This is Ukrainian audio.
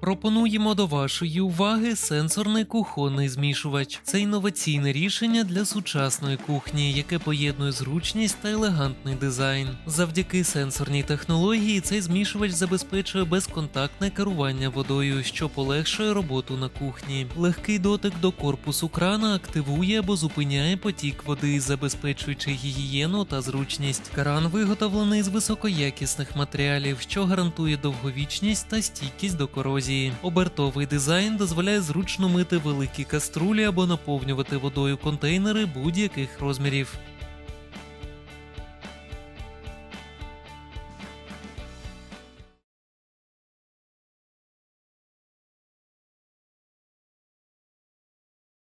Пропонуємо до вашої уваги сенсорний кухонний змішувач. Це інноваційне рішення для сучасної кухні, яке поєднує зручність та елегантний дизайн. Завдяки сенсорній технології цей змішувач забезпечує безконтактне керування водою, що полегшує роботу на кухні. Легкий дотик до корпусу крана активує або зупиняє потік води, забезпечуючи гігієну та зручність. Кран виготовлений з високоякісних матеріалів, що гарантує довговічність та стійкість до корозії. Обертовий дизайн дозволяє зручно мити великі каструлі або наповнювати водою контейнери будь-яких розмірів.